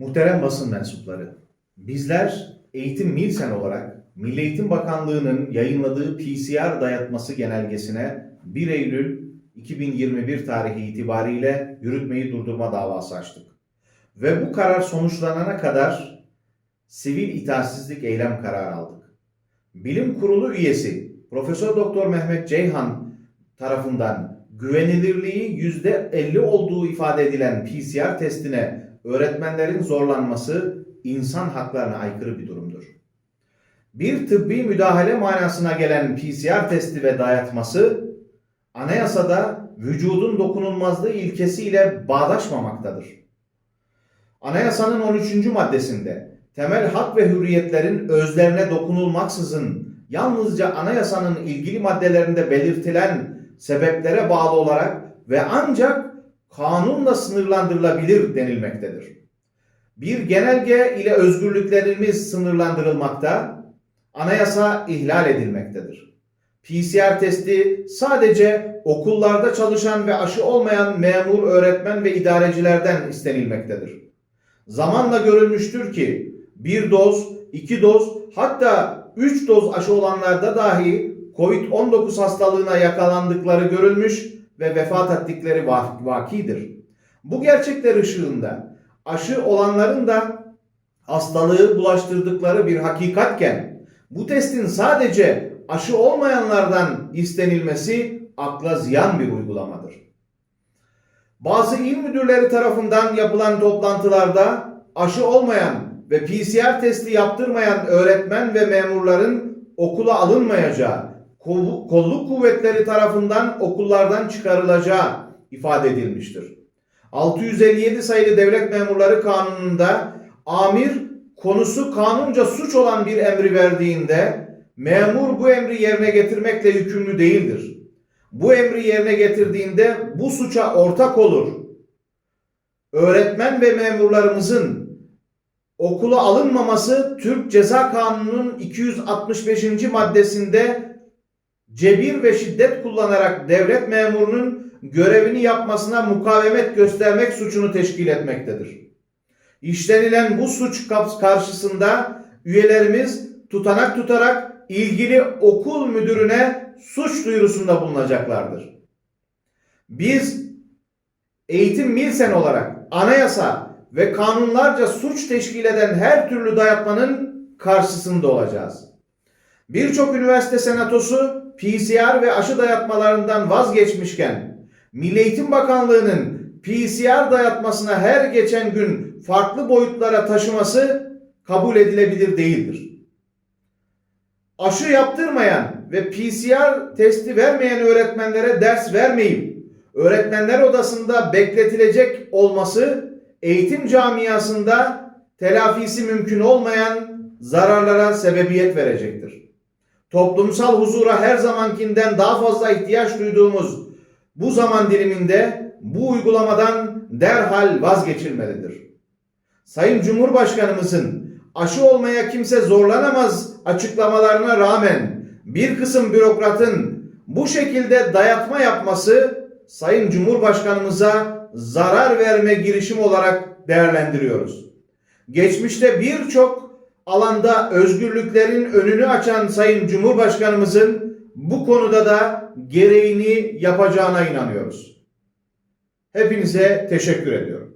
Muhterem basın mensupları, bizler Eğitim Milsen olarak Milli Eğitim Bakanlığı'nın yayınladığı PCR dayatması genelgesine 1 Eylül 2021 tarihi itibariyle yürütmeyi durdurma davası açtık. Ve bu karar sonuçlanana kadar sivil itaatsizlik eylem kararı aldık. Bilim Kurulu üyesi Profesör Doktor Mehmet Ceyhan tarafından güvenilirliği %50 olduğu ifade edilen PCR testine öğretmenlerin zorlanması insan haklarına aykırı bir durumdur. Bir tıbbi müdahale manasına gelen PCR testi ve dayatması anayasada vücudun dokunulmazlığı ilkesiyle bağdaşmamaktadır. Anayasanın 13. maddesinde temel hak ve hürriyetlerin özlerine dokunulmaksızın yalnızca anayasanın ilgili maddelerinde belirtilen sebeplere bağlı olarak ve ancak kanunla sınırlandırılabilir denilmektedir. Bir genelge ile özgürlüklerimiz sınırlandırılmakta, anayasa ihlal edilmektedir. PCR testi sadece okullarda çalışan ve aşı olmayan memur, öğretmen ve idarecilerden istenilmektedir. Zamanla görülmüştür ki bir doz, iki doz hatta üç doz aşı olanlarda dahi COVID-19 hastalığına yakalandıkları görülmüş ve vefat ettikleri vak- vakidir. Bu gerçekler ışığında aşı olanların da hastalığı bulaştırdıkları bir hakikatken bu testin sadece aşı olmayanlardan istenilmesi akla ziyan bir uygulamadır. Bazı il müdürleri tarafından yapılan toplantılarda aşı olmayan ve PCR testi yaptırmayan öğretmen ve memurların okula alınmayacağı, kolluk kuvvetleri tarafından okullardan çıkarılacağı ifade edilmiştir. 657 sayılı Devlet Memurları Kanunu'nda amir konusu kanunca suç olan bir emri verdiğinde memur bu emri yerine getirmekle yükümlü değildir. Bu emri yerine getirdiğinde bu suça ortak olur. Öğretmen ve memurlarımızın okula alınmaması Türk Ceza Kanunu'nun 265. maddesinde cebir ve şiddet kullanarak devlet memurunun görevini yapmasına mukavemet göstermek suçunu teşkil etmektedir. İşlenilen bu suç karşısında üyelerimiz tutanak tutarak ilgili okul müdürüne suç duyurusunda bulunacaklardır. Biz Eğitim Milsen olarak anayasa ve kanunlarca suç teşkil eden her türlü dayatmanın karşısında olacağız. Birçok üniversite senatosu PCR ve aşı dayatmalarından vazgeçmişken Milli Eğitim Bakanlığı'nın PCR dayatmasına her geçen gün farklı boyutlara taşıması kabul edilebilir değildir. Aşı yaptırmayan ve PCR testi vermeyen öğretmenlere ders vermeyip öğretmenler odasında bekletilecek olması eğitim camiasında telafisi mümkün olmayan zararlara sebebiyet verecektir. Toplumsal huzura her zamankinden daha fazla ihtiyaç duyduğumuz bu zaman diliminde bu uygulamadan derhal vazgeçilmelidir. Sayın Cumhurbaşkanımızın aşı olmaya kimse zorlanamaz açıklamalarına rağmen bir kısım bürokratın bu şekilde dayatma yapması Sayın Cumhurbaşkanımıza zarar verme girişimi olarak değerlendiriyoruz. Geçmişte birçok alanda özgürlüklerin önünü açan Sayın Cumhurbaşkanımızın bu konuda da gereğini yapacağına inanıyoruz. Hepinize teşekkür ediyorum.